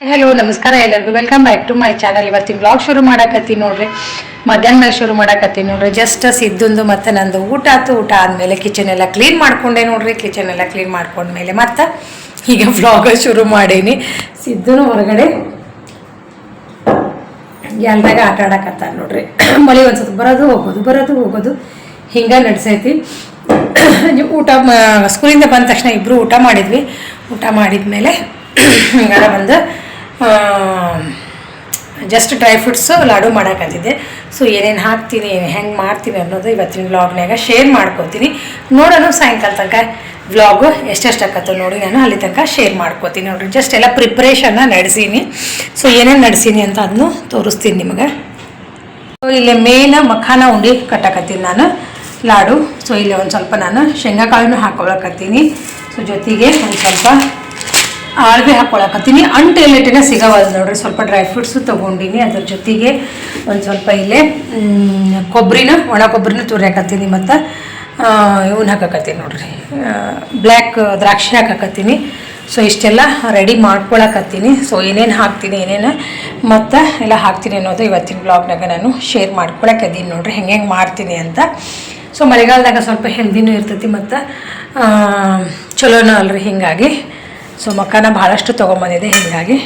Hello ನಮಸ್ಕಾರ ಎಲ್ಲರಿಗೂ. Welcome back to my channel ಇವತ್ತಿನ ಬ್ಲಾಗ್ ಶುರು ಮಾಡಕತ್ತೀನಿ ನೋಡ್ರಿ. ಮಧ್ಯಾಹ್ನ ಶುರು ಮಾಡಕತ್ತೀನಿ ನೋಡ್ರಿ. ಜಸ್ಟ್ ಸಿದ್ದುಂದು ಮತ್ತೆ ನಂದು ಊಟ ಆತು. ಊಟ ಆದ್ಮೇಲೆ ಕಿಚನ್ ಎಲ್ಲ ಕ್ಲೀನ್ ಮಾಡ್ಕೊಂಡೆ ನೋಡ್ರಿ. ಕಿಚನ್ ಎಲ್ಲ ಕ್ಲೀನ್ ಮಾಡ್ಕೊಂಡ್ಮೇಲೆ ಮತ್ತೆ ಈಗ ವ್ಲಾಗ ಶುರು ಮಾಡೀನಿ. ಸಿದ್ದುನು ಹೊರಗಡೆ ಎಲ್ದಾಗ ಆಟ ಆಡಕತ್ತಾರ ನೋಡ್ರಿ. ಮಳೆ ಒಂದ್ಸತಿ ಬರೋದು ಹೋಗೋದು ಬರೋದು ಹೋಗೋದು. ಹಿಂಗೆ ನಡೆಸೈತಿ. ಊಟ ಸ್ಕೂಲಿಂದ ಬಂದ ತಕ್ಷಣ ಇಬ್ಬರು ಊಟ ಮಾಡಿದ್ವಿ. ಊಟ ಮಾಡಿದ್ಮೇಲೆ ಹಿಂಗಾರ ಬಂದು ಜಸ್ಟ್ ಡ್ರೈ ಫ್ರೂಟ್ಸು ಲಾಡು ಮಾಡೋಕ್ಕಂತಿದ್ದೆ ಸೊ ಏನೇನು ಹಾಕ್ತೀನಿ, ಹೆಂಗೆ ಮಾಡ್ತೀನಿ ಅನ್ನೋದು ಇವತ್ತಿನ ವ್ಲಾಗ್ನಾಗ ಶೇರ್ ಮಾಡ್ಕೋತೀನಿ. ನೋಡೋಣ ಸಾಯಂಕಾಲ ತನಕ. ವ್ಲಾಗು ಎಷ್ಟೆಷ್ಟು ಆಕತ್ತೋ ನೋಡಿ ನಾನು ಅಲ್ಲಿ ತನಕ ಶೇರ್ ಮಾಡ್ಕೋತೀನಿ ನೋಡಿರಿ. ಜಸ್ಟ್ ಎಲ್ಲ ಪ್ರಿಪ್ರೇಷನ್ನ ನಡೆಸೀನಿ. ಸೊ ಏನೇನು ನಡೆಸೀನಿ ಅಂತ ಅದನ್ನು ತೋರಿಸ್ತೀನಿ ನಿಮಗೆ. ಸೊ ಇಲ್ಲಿ ಮೇಯ್ನ ಮಖಾನ ಉಂಡಿ ಕಟ್ಟಕತ್ತೀನಿ ನಾನು. ಲಾಡು. ಸೊ ಇಲ್ಲಿ ಒಂದು ಸ್ವಲ್ಪ ನಾನು ಶೇಂಗಾಕಾಳನ್ನು ಹಾಕೊಳಕತ್ತೀನಿ. ಸೊ ಜೊತೆಗೆ ಒಂದು ಸ್ವಲ್ಪ ಆಳ್ವೆ ಹಾಕೊಳಕತ್ತೀನಿ. ಅಂಟು ಎಲೆಟಿನ ಸಿಗವಲ್ಲ ನೋಡ್ರಿ. ಸ್ವಲ್ಪ ಡ್ರೈ ಫ್ರೂಟ್ಸು ತೊಗೊಂಡಿನಿ. ಅದ್ರ ಜೊತೆಗೆ ಒಂದು ಸ್ವಲ್ಪ ಇಲ್ಲೇ ಕೊಬ್ಬರಿನ ಒಣ ಕೊಬ್ಬರಿನ ತುರಿಯಾಕತ್ತೀನಿ ಮತ್ತು ಇವನ್ನ ಹಾಕಕತ್ತೀನಿ ನೋಡ್ರಿ. ಬ್ಲ್ಯಾಕ್ ದ್ರಾಕ್ಷಿ ಹಾಕಕತ್ತೀನಿ. ಸೊ ಇಷ್ಟೆಲ್ಲ ರೆಡಿ ಮಾಡ್ಕೊಳಕತ್ತೀನಿ. ಸೊ ಏನೇನು ಹಾಕ್ತೀನಿ, ಏನೇನು? ಮತ್ತು ಎಲ್ಲ ಹಾಕ್ತೀನಿ ಅನ್ನೋದು ಇವತ್ತಿನ ಬ್ಲಾಗ್ನಾಗ ನಾನು ಶೇರ್ ಮಾಡ್ಕೊಳಕತ್ತೀನಿ ನೋಡ್ರಿ. ಹೆಂಗೆ ಹೆಂಗೆ ಮಾಡ್ತೀನಿ ಅಂತ. ಸೊ ಮಳೆಗಾಲದಾಗ ಸ್ವಲ್ಪ ಹೆಲ್ದಿನೂ ಇರ್ತೈತಿ ಮತ್ತು ಚಲೋನೂ ಅಲ್ರಿ ಹೀಗಾಗಿ. ಸೊ ಮಕ್ಕನ ಭಾಳಷ್ಟು ತೊಗೊಂಬಂದಿದೆ ಹೀಗಾಗಿ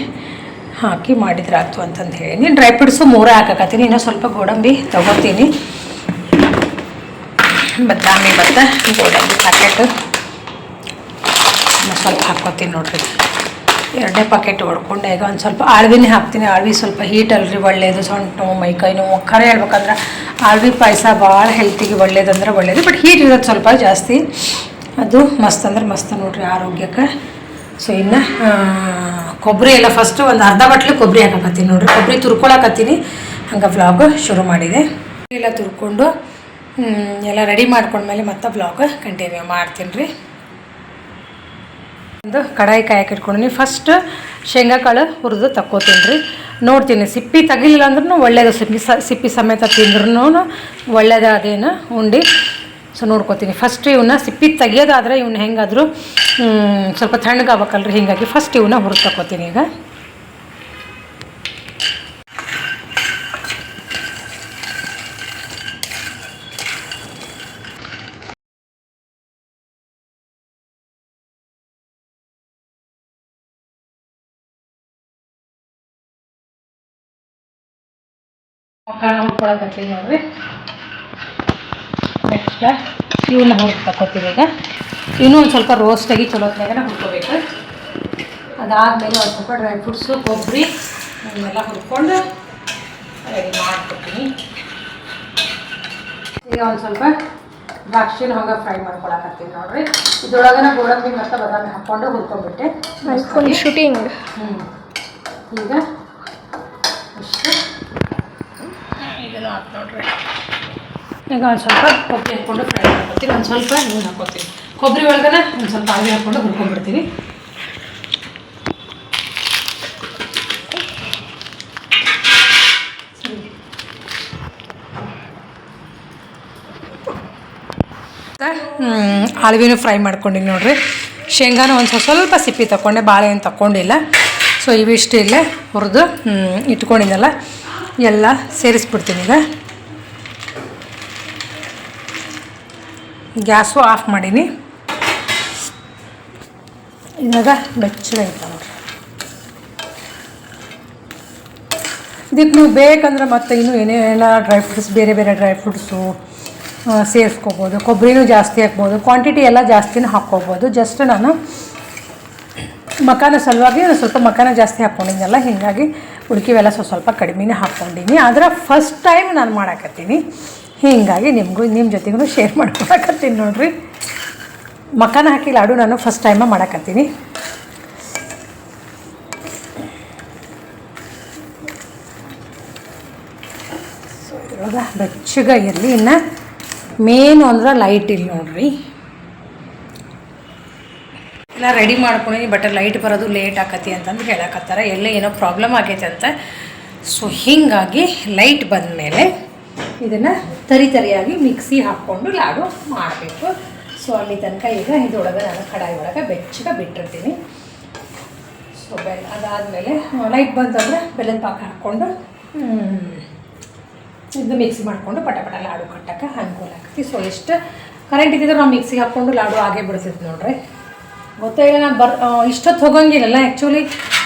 ಹಾಕಿ ಮಾಡಿದ್ರಾಯ್ತು ಅಂತಂದು ಹೇಳಿ. ಡ್ರೈ ಫ್ರೂಟ್ಸು ಮೂರೇ ಹಾಕಕತ್ತೀನಿ, ಇನ್ನೂ ಸ್ವಲ್ಪ ಗೋಡಂಬಿ ತೊಗೋತೀನಿ. ಬದಾಮಿ ಮತ್ತು ಗೋಡಂಬಿ ಪ್ಯಾಕೆಟ್ ಸ್ವಲ್ಪ ಹಾಕ್ಕೋತೀನಿ ನೋಡ್ರಿ. ಎರಡನೇ ಪ್ಯಾಕೆಟ್ ಹೊಡ್ಕೊಂಡೆ ಈಗ ಒಂದು ಸ್ವಲ್ಪ ಆಳ್ವಿನೇ ಹಾಕ್ತೀನಿ. ಆಳ್ವಿ ಸ್ವಲ್ಪ ಹೀಟ್ ಅಲ್ರಿ, ಒಳ್ಳೇದು. ಸೊಂಟು ಮೈ ಕೈ ನೋವು ಖರೆ ಹೇಳ್ಬೇಕಂದ್ರೆ ಆಳ್ವಿ ಪಾಯಸ ಭಾಳ ಹೆಲ್ತಿಗೆ ಒಳ್ಳೇದಂದ್ರೆ ಒಳ್ಳೇದು. ಬಟ್ ಹೀಟ್ ಇರೋದು ಸ್ವಲ್ಪ ಜಾಸ್ತಿ. ಅದು ಮಸ್ತ್ ಅಂದ್ರೆ ಮಸ್ತ್ ನೋಡ್ರಿ ಆರೋಗ್ಯಕ್ಕೆ. ಸೊ ಇನ್ನು ಕೊಬ್ಬರಿ ಎಲ್ಲ ಫಸ್ಟು ಒಂದು ಅರ್ಧ ಬಟ್ಲು ಕೊಬ್ಬರಿ ಹಾಕಕತ್ತೀನಿ ನೋಡ್ರಿ. ಕೊಬ್ಬರಿ ತುರ್ಕೊಳಕತ್ತೀನಿ. ಹಂಗೆ ವ್ಲಾಗ್ ಶುರು ಮಾಡಿದೆ. ಎಲ್ಲ ತುರ್ಕೊಂಡು ಎಲ್ಲ ರೆಡಿ ಮಾಡ್ಕೊಂಡ್ಮೇಲೆ ಮತ್ತೆ ಬ್ಲಾಗ್ ಕಂಟಿನ್ಯೂ ಮಾಡ್ತೀನಿ ರೀ. ಒಂದು ಕಡಾಯಿ ಕಾಯಕ್ಕೆ ಇಟ್ಕೊಂಡಿನಿ ಫಸ್ಟ್ ಶೇಂಗಾ ಕಾಳು ಹುರಿದು ತಕ್ಕೋತೀನಿ ರೀ. ನೋಡ್ತೀನಿ, ಸಿಪ್ಪಿ ತೆಗಿಲಿಲ್ಲ ಅಂದ್ರೂ ಒಳ್ಳೇದು, ಸಿಪ್ಪಿ ಸ ಸಿಪ್ಪಿ ಸಮೇತ ತಿಂದ್ರೂ ಒಳ್ಳೇದು ಅದೇನು ಉಂಡಿ. ಸೊ ನೋಡ್ಕೋತೀನಿ. ಫಸ್ಟ್ ಇವನ್ನ ಸಿಪ್ಪಿ ತೆಗಿಯೋದಾದ್ರೆ ಇವನ್ನ ಹೆಂಗಾದರೂ ಸ್ವಲ್ಪ ತಣ್ಣಗಾಗಬೇಕಲ್ರಿ ಹೀಗಾಗಿ ಫಸ್ಟ್ ಇವನ್ನ ಹುರಿದು ತಕ್ಕೋತೀನಿ ಈಗ. ಕಾಳು ಹುರ್ಕೊಳಕತ್ತೀನಿ ನೋಡ್ರಿ ನೆಕ್ಸ್ಟ್ ಇವನ್ನ ತಗೋತೀವಿ ಈಗ. ಇನ್ನೂ ಒಂದು ಸ್ವಲ್ಪ ರೋಸ್ಟಾಗಿ ಚಲೋತ್ನಾಗ ಹುರ್ಕೋಬೇಕು. ಅದಾದಮೇಲೆ ಒಂದು ಸ್ವಲ್ಪ ಡ್ರೈ ಫ್ರೂಟ್ಸು ಕೊಬ್ಬರಿ ಇವನ್ನೆಲ್ಲ ಹುರ್ಕೊಂಡು ರೆಡಿ ಮಾಡ್ಕೊತೀನಿ ಈಗ ಒಂದು ಸ್ವಲ್ಪ ದ್ರಾಕ್ಷಿನ ಹಂಗೆ ಫ್ರೈ ಮಾಡ್ಕೊಳಕತ್ತೀನಿ ನೋಡ್ರಿ. ಇದ್ರೊಳಗನ ಗೋಡಂಬಿ ಮತ್ತು ಬದಾಮಿ ಹಾಕ್ಕೊಂಡು ಹುರ್ಕೊಂಡ್ಬಿಟ್ಟೆ. ಶೂಟಿಂಗ್ ಹ್ಞೂ ಈಗ ಇಷ್ಟು ಹಾಕಿ ನೋಡ್ರಿ. ಈಗ ಒಂದು ಸ್ವಲ್ಪ ಕೊಬ್ಬರಿ ಹಾಕ್ಕೊಂಡು ಫ್ರೈ ಮಾಡ್ಕೊತೀನಿ ಒಂದು ಸ್ವಲ್ಪ ನೀರು ಹಾಕ್ಕೊತೀನಿ ಕೊಬ್ಬರಿ ಒಳಗನ ಒಂದು ಸ್ವಲ್ಪ ಆವಿ ಹಾಕ್ಕೊಂಡು ಹುರ್ಕೊಂಡ್ಬಿಡ್ತೀನಿ. ಆಳ್ವಿನೂ ಫ್ರೈ ಮಾಡ್ಕೊಂಡಿನಿ ನೋಡ್ರಿ. ಶೇಂಗಾನ ಒಂದು ಸ್ವಲ್ಪ ಸ್ವಲ್ಪ ಸಿಪ್ಪಿ ತಗೊಂಡೆ ಬಾಳೆಹಣ್ಣು ತಗೊಂಡಿಲ್ಲ ಸೊ ಇವಿಷ್ಟು ಇಲ್ಲೇ ಹುರಿದು ಇಟ್ಕೊಂಡಿದ್ದಲ್ಲ. ಎಲ್ಲ ಸೇರಿಸ್ಬಿಡ್ತೀನಿ ಈಗ. ಗ್ಯಾಸು ಆಫ್ ಮಾಡೀನಿ. ಇವಾಗ ಬೆಚ್ಚಗೈತೆ ನೋಡ್ರಿ. ಇದಕ್ಕೆ ನೀವು ಬೇಕಂದ್ರೆ ಮತ್ತೆ ಇನ್ನೂ ಏನೇನೆಲ್ಲ ಡ್ರೈ ಫ್ರೂಟ್ಸ್ ಬೇರೆ ಬೇರೆ ಡ್ರೈ ಫ್ರೂಟ್ಸು ಸೇರಿಸ್ಕೋಬೋದು. ಕೊಬ್ಬರಿನೂ ಜಾಸ್ತಿ ಹಾಕ್ಬೋದು. ಕ್ವಾಂಟಿಟಿ ಎಲ್ಲ ಜಾಸ್ತಿನೂ ಹಾಕ್ಕೋಬೋದು. ಜಸ್ಟ್ ನಾನು ಮಕಾನ ಸಲುವಾಗಿ ಸ್ವಲ್ಪ ಮಕಾನ ಜಾಸ್ತಿ ಹಾಕ್ಕೊಂಡಿದ್ದೆಲ್ಲ ಹೀಗಾಗಿ ಉಳ್ಕಿವೆಲ್ಲ ಸ್ವಲ್ಪ ಸ್ವಲ್ಪ ಕಡಿಮೆನೇ ಹಾಕ್ಕೊಂಡಿನಿ. ಆದ್ರೆ ಫಸ್ಟ್ ಟೈಮ್ ನಾನು ಮಾಡಾಕತ್ತೀನಿ. ಹೀಗಾಗಿ ನಿಮಗೂ ನಿಮ್ಮ ಜೊತೆಗೂ ಶೇರ್ ಮಾಡ್ಕೊಳಕತ್ತೀನಿ ನೋಡ್ರಿ. ಮಕ್ಕನ ಹಾಕಿ ಲಾಡು ನಾನು ಫಸ್ಟ್ ಟೈಮ ಮಾಡಾಕತ್ತೀನಿ. ಸೊ ಇದ್ರೊಳಗೆ ಬೆಚ್ಚಗೆ ಇರಲಿ. ಇನ್ನು ಮೇನು ಅಂದ್ರೆ ಲೈಟ್ ಇಲ್ಲ ನೋಡ್ರಿ. ಎಲ್ಲ ರೆಡಿ ಮಾಡ್ಕೊಂಡಿನಿ ಬಟ್ ಲೈಟ್ ಬರೋದು ಲೇಟ್ ಆಕತಿ ಅಂತಂದು ಹೇಳಕತ್ತಾರ. ಎಲ್ಲ ಏನೋ ಪ್ರಾಬ್ಲಮ್ ಆಗೈತೆ ಅಂತ. ಸೊ ಹೀಗಾಗಿ ಲೈಟ್ ಬಂದ ಮೇಲೆ ಇದನ್ನು ತರಿ ತರಿಯಾಗಿ ಮಿಕ್ಸಿ ಹಾಕ್ಕೊಂಡು ಲಾಡು ಮಾಡಬೇಕು. ಸೊ ಅಲ್ಲಿ ತನಕ ಈಗ ಇದೊಳಗೆ ನಾನು ಕಡಾಯಿ ಒಳಗೆ ಬೆಚ್ಚಗೆ ಬಿಟ್ಟಿರ್ತೀನಿ. ಸೊ ಬೆಲ್ಲ ಅದಾದಮೇಲೆ ಲೈಟ್ ಬಂತಂದರೆ ಬೆಲ್ಲದ ಪಾಕ ಹಾಕ್ಕೊಂಡು ಇದು ಮಿಕ್ಸಿ ಮಾಡಿಕೊಂಡು ಪಟ ಪಟ ಲಾಡು ಕಟ್ಟಕ್ಕೆ ಅನುಕೂಲ ಆಗ್ತಿ ಸೊ ಎಷ್ಟು ಕರೆಂಟ್ ಇದ್ದಿದ್ರೆ ನಾವು ಮಿಕ್ಸಿಗೆ ಹಾಕ್ಕೊಂಡು ಲಾಡು ಆಗೇ ಬಿಡ್ತಿತ್ತು ನೋಡ್ರಿ. ಗೊತ್ತೇ ಇಲ್ಲ ನಾನು ಬರ್ ಇಷ್ಟೊತ್ತು ಹೋಗಂಗಿಲ್ಲಲ್ಲ ಆ್ಯಕ್ಚುಲಿ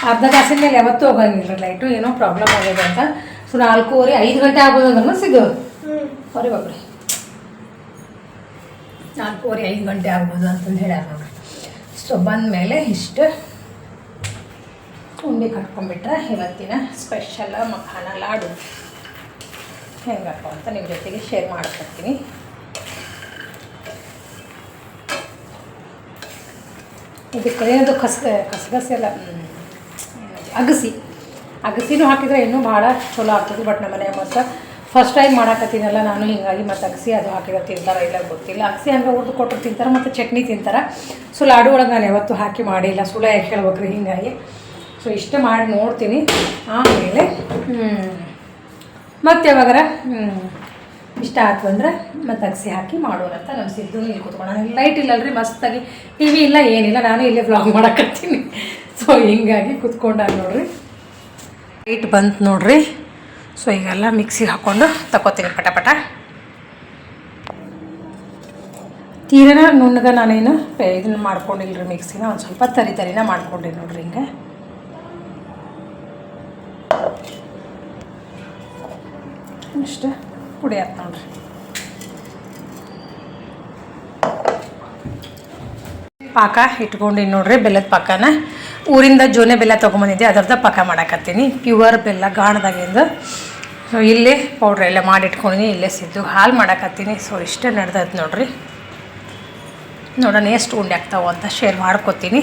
ಅರ್ಧ ತಾಸಿನ ಮೇಲೆ ಯಾವತ್ತೂ ಹೋಗಂಗಿಲ್ಲ ಲೈಟು ಏನೋ ಪ್ರಾಬ್ಲಮ್ ಆಗಿದೆ ಅಂತ. ಸೊ ನಾಲ್ಕೂವರೆ ಐದು ಗಂಟೆ ಆಗೋದು ಅಂದ್ರೆ ಸಿಗೋದು ಅವ್ರಿ ಬಾಬ್ರಿ ನಾಲ್ಕೂವರೆ ಐದು ಗಂಟೆ ಆಗ್ಬೋದು ಅಂತಂದು ಹೇಳ್ಯಾರ ನೋಡ್ರಿ ಸೊ ಬಂದಮೇಲೆ ಇಷ್ಟು. ಉಂಡೆ ಕಟ್ಕೊಂಡ್ಬಿಟ್ರೆ ಇವತ್ತಿನ ಸ್ಪೆಷಲ್ ಮಖಾನ ಲಾಡು. ಹೆಂಗಪ್ಪ ಅಂತ ನಿಮ್ಮ ಜೊತೆಗೆ ಶೇರ್ ಮಾಡ್ಕೊತೀನಿ ಇದಕ್ಕೆ ಏನದು ಕಸ ಕಸಗಸೆ ಎಲ್ಲ ಅಗಸಿ. ಅಗಸಿನೂ ಹಾಕಿದ್ರೆ ಇನ್ನೂ ಭಾಳ ಚಲೋ ಆಗ್ತದೆ, ಬಟ್ ನಮ್ಮ ಮನೆ ಮತ್ತು ಫಸ್ಟ್ ಟೈಮ್ ಮಾಡಾಕತ್ತೀನಲ್ಲ, ನಾನು ಹಿಂಗಾಗಿ ಮತ್ತು ಅಗಸಿ ಅದು ಹಾಕಿದ್ರೆ ತಿಂತಾರ ಇಲ್ಲ ಗೊತ್ತಿಲ್ಲ. ಅಗಸಿ ಹಂಗೆ ಹುರಿದು ಕೊಟ್ಟರು ತಿಂತಾರೆ, ಮತ್ತು ಚಟ್ನಿ ತಿಂತಾರೆ. ಸೊ ಲಾಡು ಒಳಗೆ ನಾನು ಯಾವತ್ತೂ ಹಾಕಿ ಮಾಡಿಲ್ಲ. ಸುಳ್ಳು ಯಾಕೆ ಹೇಳ್ಬೇಕ್ರಿ ಹಿಂಗಾಗಿ. ಸೊ ಇಷ್ಟು ಮಾಡಿ ನೋಡ್ತೀನಿ. ಆಮೇಲೆ ಮತ್ತು ಯಾವಾಗಾರ ಇಷ್ಟ ಆಯ್ತು ಅಂದ್ರೆ ಮತ್ತೆ ಅಗಸಿ ಹಾಕಿ ಮಾಡೋಣ ಅಂತ ನಮ್ಮ ಸಿದ್ದು ಇಲ್ಲಿ ಕೂತ್ಕೊಂಡು ಲೈಟ್ ಇಲ್ಲಲ್ರಿ ಮಸ್ತಾಗಿ. ಟಿ ವಿ ಇಲ್ಲ ಏನಿಲ್ಲ ನಾನು ಇಲ್ಲೇ ವ್ಲಾಗ್ ಮಾಡಕತ್ತೀನಿ. ಸೊ ಹಿಂಗಾಗಿ ಕೂತ್ಕೊಂಡಾಗ ನೋಡ್ರಿ. ಲೈಟ್ ಬಂತು ನೋಡ್ರಿ. ಸೊ ಈಗೆಲ್ಲ ಮಿಕ್ಸಿಗೆ ಹಾಕ್ಕೊಂಡು ತಗೋತೀನಿ ಪಟ ಪಟ. ತೀರನ ನುಣ್ಣಗ ನಾನೇನು ಇದನ್ನ ಮಾಡ್ಕೊಂಡಿಲ್ರಿ ಮಿಕ್ಸಿನ ಒಂದು ಸ್ವಲ್ಪ ತರಿ ತರಿನ ಮಾಡ್ಕೊಂಡಿ ನೋಡ್ರಿ ಹಿಂಗೆ. ಇಷ್ಟು ಪುಡಿ ನೋಡ್ರಿ ಪಾಕ ಇಟ್ಕೊಂಡಿನಿ ನೋಡ್ರಿ ಬೆಲ್ಲದ ಪಾಕನ. ಊರಿಂದ ಜೋನೆ ಬೆಲ್ಲ ತೊಗೊಂಬಂದಿದ್ದೆ ಅದರದ ಪಾಕ ಮಾಡಕತ್ತೀನಿ. ಪ್ಯೂರ್ ಬೆಲ್ಲ ಗಾಣದಾಗಿಂದ ಸೊ ಇಲ್ಲೇ ಪೌಡ್ರ್ ಎಲ್ಲ ಮಾಡಿಟ್ಕೊಂಡಿನಿ, ಇಲ್ಲೇ ಸಿದ್ದು ಹಾಲು ಮಾಡಕತ್ತೀನಿ. ಸೊ ಇಷ್ಟೇ ನಡೆದೈತೆ ನೋಡ್ರಿ. ನೋಡೋಣ ಎಷ್ಟು ಉಂಡೆ ಆಗ್ತಾವೆ ಅಂತ ಶೇರ್ ಮಾಡ್ಕೊತೀನಿ.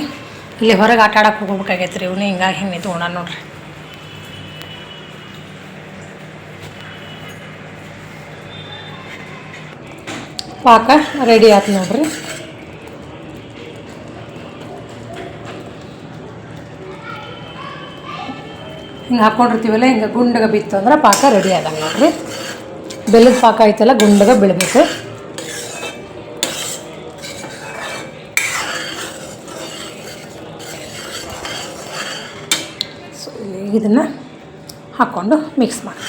ಇಲ್ಲಿ ಹೊರಗೆ ಆಟ ಆಡೋಕೆ ಹೋಗ್ಬೇಕಾಗೈತೆ ರೀ ಇವನು ಹಿಂಗಾಗಿ ಹಿಂಗೆ ನಿಂತ್ಕೊಂಡ ನೋಡ್ರಿ. ಪಾಕ ರೆಡಿ ಆಯ್ತು ನೋಡ್ರಿ. ಹಿಂಗೆ ಹಾಕ್ಕೊಂಡಿರ್ತೀವಲ್ಲ ಹಿಂಗೆ ಗುಂಡಗ ಬಿತ್ತು ಅಂದ್ರೆ ಪಾಕ ರೆಡಿ ಆದಂಗೆ ನೋಡ್ರಿ. ಬೆಲ್ಲದ ಪಾಕ ಐತಲ್ಲ, ಗುಂಡಗ ಬೆಳಬೇಕು. ಸೊ ಇದನ್ನು ಹಾಕ್ಕೊಂಡು ಮಿಕ್ಸ್ ಮಾಡಿ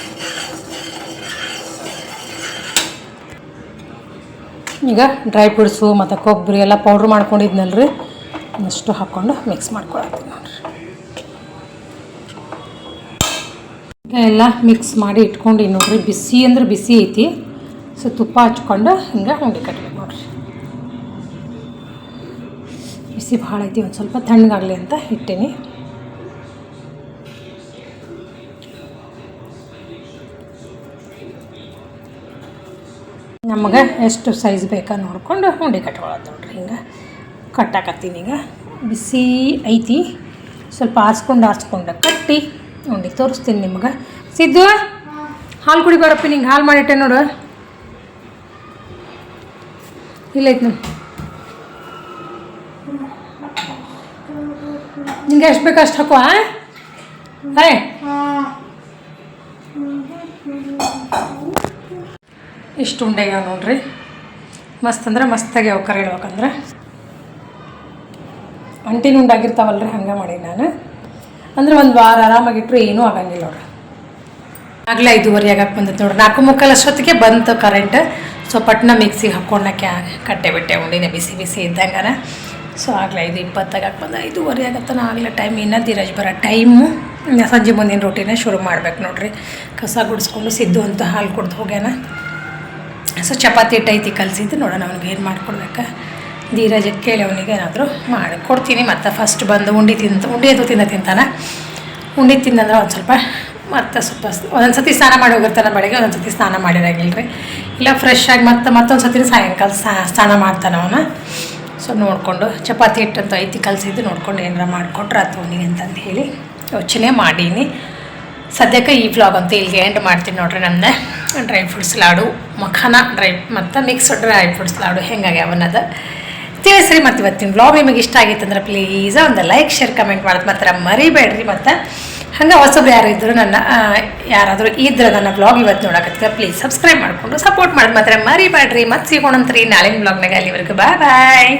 ಈಗ ಡ್ರೈ ಫ್ರೂಟ್ಸು ಮತ್ತು ಕೊಬ್ಬರಿ ಎಲ್ಲ ಪೌಡ್ರ್ ಮಾಡ್ಕೊಂಡಿದ್ನಲ್ರಿ. ಅಷ್ಟು ಹಾಕ್ಕೊಂಡು ಮಿಕ್ಸ್ ಮಾಡ್ಕೊಳತ್ತೀನಿ ನೋಡ್ರಿ. ಎಲ್ಲ ಮಿಕ್ಸ್ ಮಾಡಿ ಇಟ್ಕೊಂಡು ನೋಡ್ರಿ. ಬಿಸಿ ಅಂದ್ರೆ ಬಿಸಿ ಐತಿ. ಸೊ ತುಪ್ಪ ಹಚ್ಕೊಂಡು ಹಿಂಗೆ ಉಂಡೆ ಕಟ್ಬೇಕು ನೋಡ್ರಿ. ಬಿಸಿ ಭಾಳ ಐತಿ. ಒಂದು ಸ್ವಲ್ಪ ತಣ್ಣಗಾಗಲಿ ಅಂತ ಇಟ್ಟೀನಿ. ನಮಗೆ ಎಷ್ಟು ಸೈಜ್ ಬೇಕಾ ನೋಡ್ಕೊಂಡು ಉಂಡೆ ಕಟ್ಕೊಳ್ಳೋದು ನೋಡ್ರಿ ಹಿಂಗೆ. ಕಟ್ಟಾಕತ್ತೀನಿ ಈಗ. ಬಿಸಿ ಐತಿ. ಸ್ವಲ್ಪ ಆರಿಸ್ಕೊಂಡು ಆರಿಸ್ಕೊಂಡು ಕಟ್ಟಿ ಉಂಡೆ ತೋರಿಸ್ತೀನಿ ನಿಮ್ಗೆ. ಸಿದ್ದು, ಹಾಲು ಕುಡಿ ಬರಪ್ಪಿ ನಿಂಗೆ ಹಾಲು ಮಾಡಿಟ್ಟೆ ನೋಡು. ಇಲ್ಲೈತೆ ನೋಡಿ. ನಿಂಗೆ ಎಷ್ಟು ಬೇಕು ಅಷ್ಟು ಹಾಕುವ ಅರೆ ಇಷ್ಟು ಉಂಡೆಗ ನೋಡ್ರಿ. ಮಸ್ತ್ ಅಂದ್ರೆ ಮಸ್ತಾಗಿ ಅವು ಕರೆ ಹೇಳ್ಬೇಕಂದ್ರೆ ಅಂಟಿನ ಉಂಡಾಗಿರ್ತಾವಲ್ರಿ ಹಂಗೆ ಮಾಡಿ ನಾನು. ಅಂದ್ರೆ ಒಂದು ವಾರ ಆರಾಮಾಗಿಟ್ಟರು ಏನೂ ಆಗಂಗಿಲ್ಲ ನೋಡ್ರಿ. ಆಗಲೇ ಐದುವರೆ ಆಗಕ್ಕೆ ಬಂದೈತೆ ನೋಡ್ರಿ. ನಾಲ್ಕು ಮುಕ್ಕಾಲು ಅಷ್ಟೊತ್ತಿಗೆ ಬಂತು ಕರೆಂಟ್ ಸೊ ಪಟ್ನ ಮಿಕ್ಸಿಗೆ ಹಾಕ್ಕೊಂಡಕ್ಕೆ ಕಟ್ಟೆ ಬಿಟ್ಟೆ, ಉಂಡಿನ ಬಿಸಿ ಬಿಸಿ ಇದ್ದಂಗನ. ಸೊ ಆಗಲೇ ಐದು ಇಪ್ಪತ್ತಾಗಕ್ಕೆ ಬಂದ, ಐದುವರೆ ಆಗತ್ತನ ಆಗಲೇ ಟೈಮ್ ಇನ್ನೂ ಧೀರಜ್ ಬರೋ ಟೈಮು ಸಂಜೆ ಮುಂದಿನ ರೊಟ್ಟಿನ ಶುರು ಮಾಡ್ಬೇಕು ನೋಡ್ರಿ. ಕಸ ಗುಡಿಸ್ಕೊಂಡು ಸಿದ್ದು ಅಂತ ಹಾಲು ಕುಡ್ದು ಹೋಗ್ಯಾನ. ಸೊ ಚಪಾತಿ ಐತಿ ಕಲಸಿದ್ದು ನೋಡೋಣ ಅವ್ನಿಗೆ ಏನು ಮಾಡ್ಕೊಡ್ಬೇಕಾ. ಧೀರಜಕ್ಕೆ ಕೇಳಿ ಅವನಿಗೆ ಏನಾದರೂ ಮಾಡಿ ಕೊಡ್ತೀನಿ ಮತ್ತು ಫಸ್ಟ್ ಬಂದು ಉಂಡಿ ತಿಂತ ಉಂಡಿ ಅದು ತಿಂದ ತಿಂತಾನೆ. ಉಂಡಿ ತಿಂದಂದ್ರೆ ಒಂದು ಸ್ವಲ್ಪ ಮತ್ತೆ ಸ್ವಲ್ಪ ಒಂದೊಂದು ಸತಿ ಸ್ನಾನ ಮಾಡಿ ಹೋಗಿರ್ತಾನೆ ಬೆಳಗ್ಗೆ ಒಂದೊಂದು ಸತಿ ಸ್ನಾನ ಮಾಡಿರಂಗಿಲ್ಲ ರೀ ಇಲ್ಲ ಫ್ರೆಶ್ ಆಗಿ ಮತ್ತೆ ಮತ್ತೊಂದು ಸತಿ ಸಾಯಂಕಾಲ ಸ್ನಾನ ಮಾಡ್ತಾನೆ ಅವನು. ಸೊ ನೋಡಿಕೊಂಡು ಚಪಾತಿ ಹಿಟ್ಟಂತ ಐತಿ ಕಲಸಿದ್ದು ನೋಡ್ಕೊಂಡು ಏನಾರ ಮಾಡಿಕೊಟ್ರೆ ಆತು ಅವನಿಗೆ ಅಂತಂದು ಹೇಳಿ ಯೋಚನೆ ಮಾಡೀನಿ. ಸದ್ಯಕ್ಕೆ ಈ ವ್ಲಾಗ್ ಅಂತ ಇಲ್ಲಿಗೆ ಎಂಡ್ ಮಾಡ್ತೀನಿ ನೋಡ್ರಿ ನನ್ನ dry fruits laddu. Makhana dry ಮತ್ತು ಮಿಕ್ಸ್ ಡ್ರೈ ಫ್ರೂಟ್ಸ್ ಲಾಡು ಹೆಂಗಾಗ್ಯಾವ ಅವನದು ತಿಳಿಸ್ರಿ ಮತ್ತು ಇವತ್ತಿನ ಬ್ಲಾಗ್ ನಿಮಗೆ ಇಷ್ಟ ಆಗಿತ್ತು ಅಂದ್ರೆ ಪ್ಲೀಸ್ ಒಂದು ಲೈಕ್ ಶೇರ್ ಕಮೆಂಟ್ ಮಾಡೋದು ಮಾತ್ರ ಮರಿಬೇಡ್ರಿ ಮತ್ತು. ಹಂಗೆ ಹೊಸಬ್ರು ಯಾರು ನನ್ನ ಯಾರಾದರೂ ಇದ್ರೆ ನನ್ನ ಬ್ಲಾಗ್ ಇವತ್ತು ನೋಡಕತ್ತಿದ್ರೆ ಪ್ಲೀಸ್ ಸಬ್ಸ್ಕ್ರೈಬ್ ಮಾಡಿಕೊಂಡು ಸಪೋರ್ಟ್ ಮಾಡಿ ಮಾತ್ರ ಮರಿಬೇಡ್ರಿ. ಮತ್ತೆ ಸಿಗೋಣಂತ್ರಿ ನಾಳಿನ ಬ್ಲಾಗ್ನಾಗ ಅಲ್ಲಿವರೆಗೂ. ಬಾಯ್ ಬಾಯ್